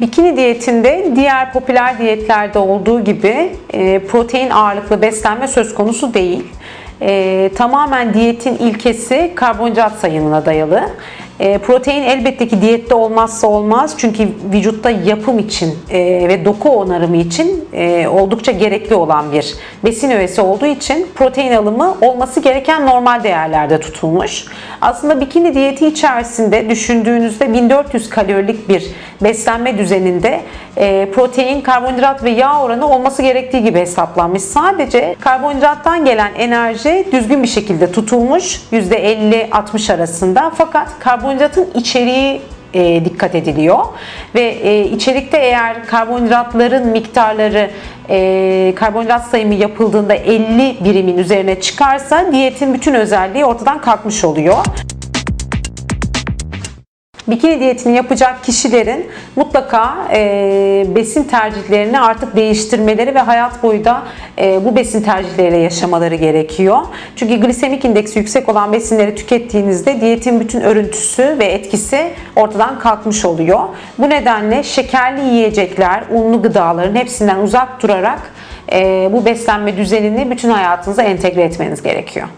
Bikini diyetinde diğer popüler diyetlerde olduğu gibi e, protein ağırlıklı beslenme söz konusu değil. E, tamamen diyetin ilkesi karbonhidrat sayımına dayalı. E, protein elbette ki diyette olmazsa olmaz çünkü vücutta yapım için ve doku onarımı için e, oldukça gerekli olan bir besin öğesi olduğu için protein alımı olması gereken normal değerlerde tutulmuş. Aslında bikini diyeti içerisinde düşündüğünüzde 1400 kalorilik bir beslenme düzeninde e, protein, karbonhidrat ve yağ oranı olması gerektiği gibi hesaplanmış. Sadece karbonhidrattan gelen enerji düzgün bir şekilde tutulmuş %50-60 arasında fakat karbonhidratın içeriği e, dikkat ediliyor ve e, içerikte eğer karbonhidratların miktarları e, karbonhidrat sayımı yapıldığında 50 birimin üzerine çıkarsa diyetin bütün özelliği ortadan kalkmış oluyor. Bikini diyetini yapacak kişilerin mutlaka e, besin tercihlerini artık değiştirmeleri ve hayat boyu da e, bu besin tercihleriyle yaşamaları gerekiyor. Çünkü glisemik indeksi yüksek olan besinleri tükettiğinizde diyetin bütün örüntüsü ve etkisi ortadan kalkmış oluyor. Bu nedenle şekerli yiyecekler, unlu gıdaların hepsinden uzak durarak e, bu beslenme düzenini bütün hayatınıza entegre etmeniz gerekiyor.